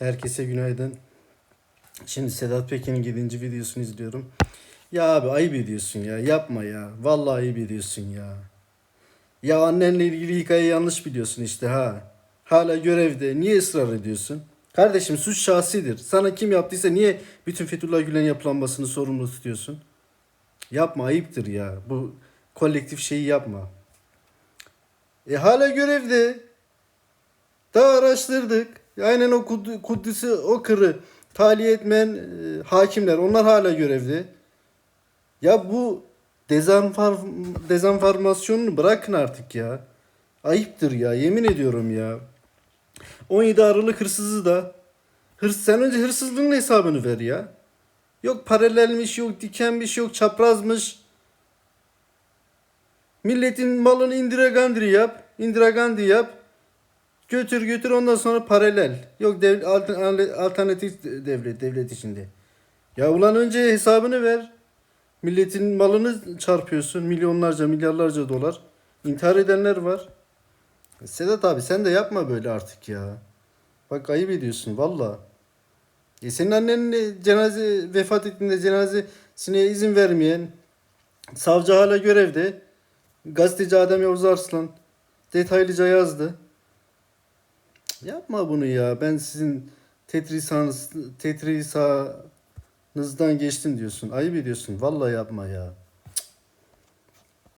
Herkese günaydın. Şimdi Sedat Pekin'in 7. videosunu izliyorum. Ya abi ayıp ediyorsun ya. Yapma ya. Vallahi ayıp ediyorsun ya. Ya annenle ilgili hikayeyi yanlış biliyorsun işte ha. Hala görevde. Niye ısrar ediyorsun? Kardeşim suç şahsidir. Sana kim yaptıysa niye bütün Fethullah Gülen yapılanmasını sorumlu tutuyorsun? Yapma ayıptır ya. Bu kolektif şeyi yapma. E hala görevde. Daha araştırdık. Aynen o Kud- Kudüs'ü o kırı tahliye etmeyen e, hakimler onlar hala görevde. Ya bu dezenfar dezenformasyonunu bırakın artık ya. Ayıptır ya yemin ediyorum ya. 17 Aralık hırsızı da hırs sen önce hırsızlığın hesabını ver ya. Yok paralelmiş, yok dikenmiş, yok çaprazmış. Milletin malını Indira Gandhi yap. Indira Gandhi yap. Götür götür ondan sonra paralel. Yok dev, altern- alternatif devlet devlet içinde. Ya ulan önce hesabını ver. Milletin malını çarpıyorsun. Milyonlarca milyarlarca dolar. İntihar edenler var. Sedat abi sen de yapma böyle artık ya. Bak ayıp ediyorsun valla. E senin annen de cenaze vefat ettiğinde cenazesine izin vermeyen savcı hala görevde. Gazeteci Adem Yavuz Arslan detaylıca yazdı. Yapma bunu ya. Ben sizin tetrisanız, tetrisanızdan geçtim diyorsun. Ayıp ediyorsun. Vallahi yapma ya.